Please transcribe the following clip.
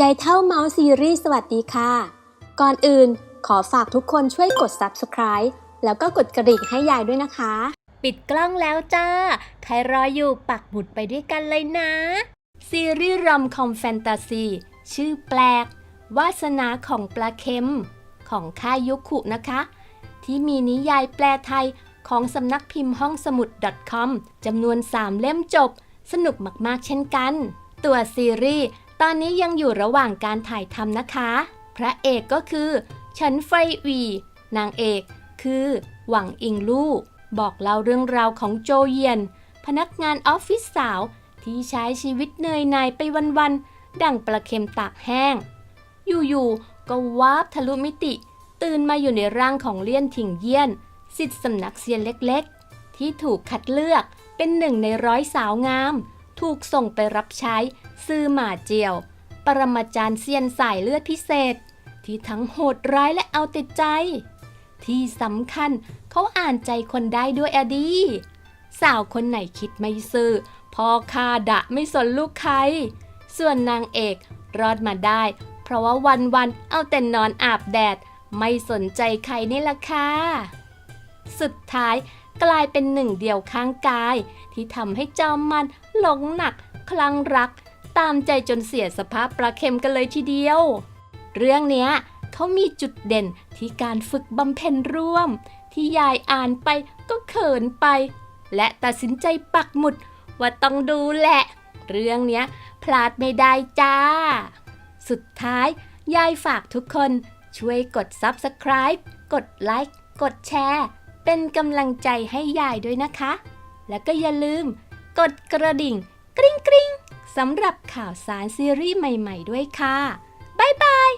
ยายเท่าเมาส์ซีรีส์สวัสดีค่ะ ก่อนอื่นขอฝากทุกคนช่วยกด subscribe แล้วก็กดกระดิ่งให้ยายด้วยนะคะ ปิดกล้องแล้วจ้า ใครรออยู่ปักหมุดไปด้วยกันเลยนะ ซีรีส์รอมคอมแฟนตาซี ชื่อแปลก วาสนาของปลาเค็ม ของค่ายยุคุนะคะ ที่มีนิยายแปลไทยของสำนักพิมพ์ห้องสมุด .com จำนวน 3 เล่มจบ สนุกมากๆเช่นกัน ตัวซีรีส์ ตอนนี้ยังอยู่ระหว่างการถ่ายทำนะคะ พระเอกก็คือฉินไฟวี นางเอกคือ หวังอิงลู่บอกเล่าเรื่องราวของโจเยียน พนักงานออฟฟิศสาว ที่ใช้ชีวิตเหนื่อยหน่ายไปวันๆดั่งปลาเค็มตากแห้ง อยู่ๆก็วาบทะลุมิติ ตื่นมาอยู่ในร่างของเลี่ยนถิงเยี่ยนสิทธิสำนักเซียนเล็กๆ ที่ถูกคัดเลือกเป็นหนึ่งในร้อยสาวงาม ถูกส่งไปรับใช้ ซื่อหมาเจียว ปรมาจารย์เซียนสายเลือดพิเศษ ที่ทั้งโหดร้ายและเอาแต่ใจ ที่สำคัญเขาอ่านใจคนได้ด้วยอดี สาวคนไหนคิดไม่ซื่อพ่อคาดะไม่สนลูกใคร ส่วนนางเอกรอดมาได้ เพราะว่าวันๆเอาแต่นอนอาบแดด ไม่สนใจใครนี่ละค่ะ สุดท้ายกลายเป็นหนึ่งเดียวข้างกาย ที่ทำให้จอมมันหลงหนัก คลั่งรัก ตามใจจนเสียสภาพปลาเค็มกันเลยทีเดียว เรื่องเนี้ยเขามีจุดเด่นที่การฝึกบำเพ็ญร่วม ที่ยายอ่านไปก็เขินไป และตัดสินใจปักหมุดว่าต้องดูแหละ เรื่องเนี้ยพลาดไม่ได้จ้า สุดท้าย ยายฝากทุกคนช่วยกด Subscribe กดไลค์กดแชร์ เป็นกำลังใจให้ยายด้วยนะคะ แล้วก็อย่าลืม กดกระดิ่ง กริ๊งกริ๊ง สำหรับข่าวสารซีรีส์ใหม่ ๆ ด้วยค่ะ บ๊ายบาย